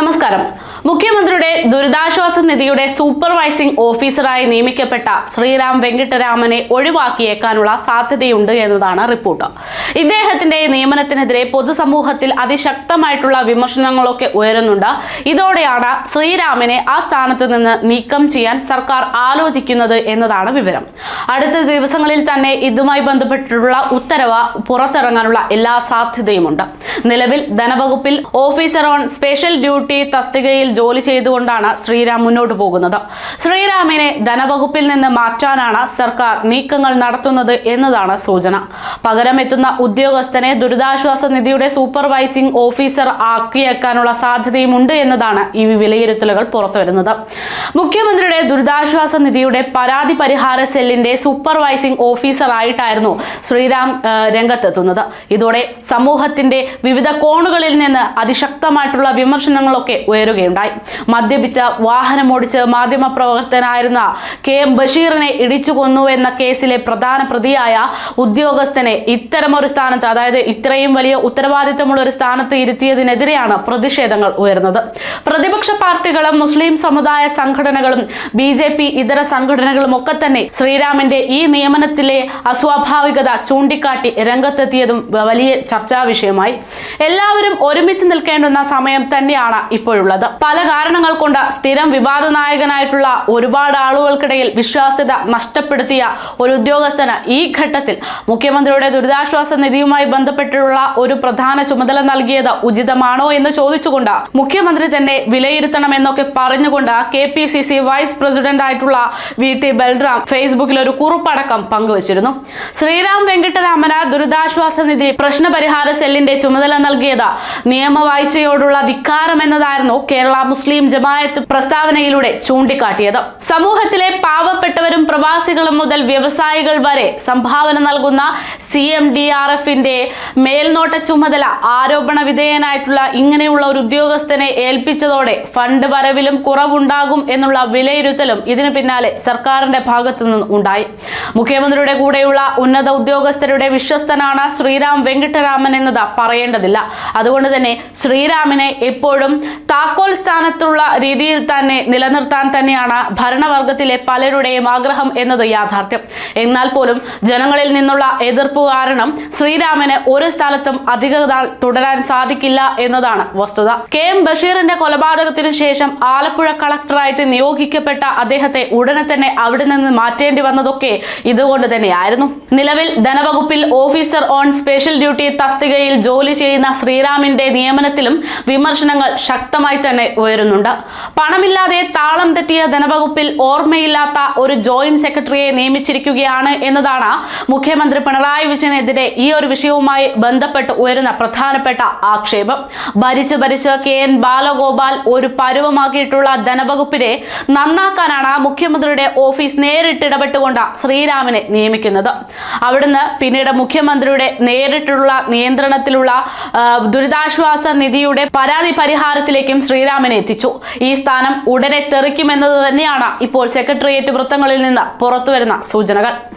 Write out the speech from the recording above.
നമസ്കാരം മുഖ്യമന്ത്രിയുടെ ദുരിതാശ്വാസ നിധിയുടെ സൂപ്പർവൈസിംഗ് ഓഫീസറായി നിയമിക്കപ്പെട്ട ശ്രീറാം വെങ്കിട്ടരാമനെ ഒഴിവാക്കിയേക്കാനുള്ള സാധ്യതയുണ്ട് എന്നതാണ് റിപ്പോർട്ട്. ഇദ്ദേഹത്തിന്റെ നിയമനത്തിനെതിരെ പൊതുസമൂഹത്തിൽ അതിശക്തമായിട്ടുള്ള വിമർശനങ്ങളൊക്കെ ഉയരുന്നുണ്ട്. ഇതോടെയാണ് ശ്രീരാമനെ ആ സ്ഥാനത്ത് നിന്ന് നീക്കം ചെയ്യാൻ സർക്കാർ ആലോചിക്കുന്നത് എന്നതാണ് വിവരം. അടുത്ത ദിവസങ്ങളിൽ തന്നെ ഇതുമായി ബന്ധപ്പെട്ടിട്ടുള്ള ഉത്തരവ് പുറത്തിറങ്ങാനുള്ള എല്ലാ സാധ്യതയുമുണ്ട്. നിലവിൽ ധനവകുപ്പിൽ ഓഫീസർ ഓൺ സ്പെഷ്യൽ ഡ്യൂട്ടി തസ്തികയിൽ ജോലി ചെയ്തുകൊണ്ടാണ് ശ്രീറാം മുന്നോട്ട് പോകുന്നത്. ശ്രീറാമിനെ ധനവകുപ്പിൽ നിന്ന് മാറ്റാനാണ് സർക്കാർ നീക്കങ്ങൾ നടത്തുന്നത് എന്നതാണ് സൂചന. പകരം എത്തുന്ന ഉദ്യോഗസ്ഥനെ ദുരിതാശ്വാസ നിധിയുടെ സൂപ്പർവൈസിംഗ് ഓഫീസർ ആക്കിയേക്കാനുള്ള സാധ്യതയുമുണ്ട് എന്നതാണ് ഈ വിലയിരുത്തലുകൾ പുറത്തുവരുന്നത്. മുഖ്യമന്ത്രിയുടെ ദുരിതാശ്വാസ നിധിയുടെ പരാതി പരിഹാര സെല്ലിന്റെ സൂപ്പർവൈസിംഗ് ഓഫീസറായിട്ടായിരുന്നു ശ്രീറാം ആ, രംഗത്തെത്തുന്നത്. ഇതോടെ സമൂഹത്തിന്റെ വിവിധ കോണുകളിൽ നിന്ന് അതിശക്തമായിട്ടുള്ള വിമർശനങ്ങളൊക്കെ ഉയരുകയുണ്ടായി മദ്യപിച്ച വാഹനമോടിച്ച് മാധ്യമപ്രവർത്തകനായിരുന്ന കെ എം ബഷീറിനെ ഇടിച്ചു കൊന്നു എന്ന കേസിലെ പ്രധാന പ്രതിയായ ഉദ്യോഗസ്ഥനെ ഇത്തരമൊരു സ്ഥാനത്ത് അതായത് ഇത്രയും വലിയ ഉത്തരവാദിത്തമുള്ള ഒരു സ്ഥാനത്ത് ഇരുത്തിയതിനെതിരെയാണ് പ്രതിഷേധങ്ങൾ ഉയർന്നത്. പ്രതിപക്ഷ പാർട്ടികളും മുസ്ലിം സമുദായ സംഘടനകളും ബി ജെ പി ഇതര സംഘടനകളും ഒക്കെ തന്നെ ശ്രീരാമന്റെ ഈ നിയമനത്തിലെ അസ്വാഭാവികത ചൂണ്ടിക്കാട്ടി രംഗത്തെത്തിയതും വലിയ ചർച്ചാ വിഷയമായി. എല്ലാവരും ഒരുമിച്ച് നിൽക്കേണ്ടുന്ന സമയം തന്നെയാണ് ഇപ്പോഴുള്ളത്. പല കാരണങ്ങൾ കൊണ്ട് സ്ഥിരം വിവാദ നായകനായിട്ടുള്ള ഒരുപാട് ആളുകൾക്കിടയിൽ വിശ്വാസ്യത നഷ്ടപ്പെടുത്തിയ ഒരു ഉദ്യോഗസ്ഥന് ഈ ഘട്ടത്തിൽ മുഖ്യമന്ത്രിയുടെ ദുരിതാശ്വാസ നിധിയുമായി ബന്ധപ്പെട്ടുള്ള ഒരു പ്രധാന ചുമതല നൽകിയത് ഉചിതമാണോ എന്ന് ചോദിച്ചുകൊണ്ട് മുഖ്യമന്ത്രി തന്നെ വിലയിരുത്തണമെന്നൊക്കെ പറഞ്ഞുകൊണ്ട് K P C C vice president ആയിട്ടുള്ള വി ടി ബൽറാം ഫേസ്ബുക്കിൽ ഒരു കുറിപ്പടക്കം പങ്കുവച്ചിരുന്നു. ശ്രീറാം വെങ്കിട്ടരാമന ദുരിതാശ്വാസ നിധി പ്രശ്നപരിഹാര സെല്ലിന്റെ ചുമതല നൽകിയത് നിയമവാഴ്ചയോടുള്ള ധിക്കാരം എന്നതായിരുന്നു കേരള മുസ്ലിം ജമായത്ത് പ്രസ്താവനയിലൂടെ ചൂണ്ടിക്കാട്ടിയത്. സമൂഹത്തിലെ പാവപ്പെട്ടവരും പ്രവാസികളും മുതൽ വ്യവസായികൾ വരെ സംഭാവന നൽകുന്ന സി എം ഡി ആർ എഫിന്റെ മേൽനോട്ട ചുമതല ആരോപണ വിധേയനായിട്ടുള്ള ഇങ്ങനെയുള്ള ഒരു ഉദ്യോഗസ്ഥനെ ഏൽപ്പിച്ചതോടെ ഫണ്ട് വരവിലും കുറവുണ്ടാകും എന്നുള്ള വിലയിരുത്തലും ഇതിന് പിന്നാലെ സർക്കാരിന്റെ ഭാഗത്തു നിന്ന് ഉണ്ടായി. മുഖ്യമന്ത്രിയുടെ കൂടെയുള്ള ഉന്നത ഉദ്യോഗസ്ഥരുടെ വിശ്വസ്തനാണ് ശ്രീരാം വെങ്കിട്ടരാമൻ എന്നത് പറയേണ്ടതില്ല. അതുകൊണ്ട് തന്നെ ശ്രീരാമിനെ എപ്പോഴും താക്കോൽ സ്ഥാനത്തുള്ള രീതിയിൽ തന്നെ നിലനിർത്താൻ തന്നെയാണ് ഭരണവർഗത്തിലെ പലരുടെയും ആഗ്രഹം എന്നത് യാഥാർത്ഥ്യം. എന്നാൽ പോലും ജനങ്ങളിൽ നിന്നുള്ള എതിർപ്പ് കാരണം ശ്രീരാമന് ഒരു സ്ഥലത്തും അധിക തുടരാൻ സാധിക്കില്ല എന്നതാണ് വസ്തുത. കെ എം ബഷീറിന്റെ കൊലപാതകത്തിനു ശേഷം ആലപ്പുഴ കളക്ടറായിട്ട് നിയോഗിക്കപ്പെട്ട അദ്ദേഹത്തെ ഉടനെ തന്നെ അവിടെ നിന്ന് മാറ്റേണ്ടി വന്നതൊക്കെ ഇതുകൊണ്ട് തന്നെയായിരുന്നു. നിലവിൽ ധനവകുപ്പിൽ ഓഫീസർ ഓൺ സ്പെഷ്യൽ ഡ്യൂട്ടി തസ്തികയിൽ ജോലി ചെയ്യുന്ന ശ്രീരാമിന്റെ നിയമനത്തിലും വിമർശനങ്ങൾ ശക്തമായി തന്നെ ഉയരുന്നുണ്ട്. പണമില്ലാതെ താളം തെറ്റിയ ധനവകുപ്പിൽ ഓർമ്മയില്ലാത്ത ഒരു ജോയിന്റ് സെക്രട്ടറിയെ നിയമിച്ചിരിക്കുകയാണ് എന്നതാണ് മുഖ്യമന്ത്രി പിണറായി വിജയനെതിരെ ഈ ഒരു വിഷയവുമായി ബന്ധപ്പെട്ട് ഉയരുന്ന പ്രധാനപ്പെട്ട ആക്ഷേപം. ഭരിച്ച് ഭരിച്ച് കെ എൻ ബാലഗോപാൽ ഒരു പരുവമാക്കിയിട്ടുള്ള ധനവകുപ്പിനെ നന്നാക്കാനാണ് മുഖ്യമന്ത്രിയുടെ ഓഫീസ് നേരിട്ടിടപെട്ടുകൊണ്ട് ശ്രീരാമിനെ നിയമിക്കുന്നത്. അവിടുന്ന് പിന്നീട് മുഖ്യമന്ത്രിയുടെ നേരിട്ടുള്ള നിയന്ത്രണത്തിലുള്ള ദുരിതാശ്വാസ നിധിയുടെ പരാതി പരിഹാരത്തിലേക്കും ശ്രീരാമനെ എത്തിച്ചു. ഈ സ്ഥാനം ഉടനെ തെറിക്കുമെന്നത് തന്നെയാണ് ഇപ്പോൾ സെക്രട്ടേറിയറ്റ് വൃത്തങ്ങളിൽ നിന്ന് പുറത്തുവരുന്ന സൂചനകൾ.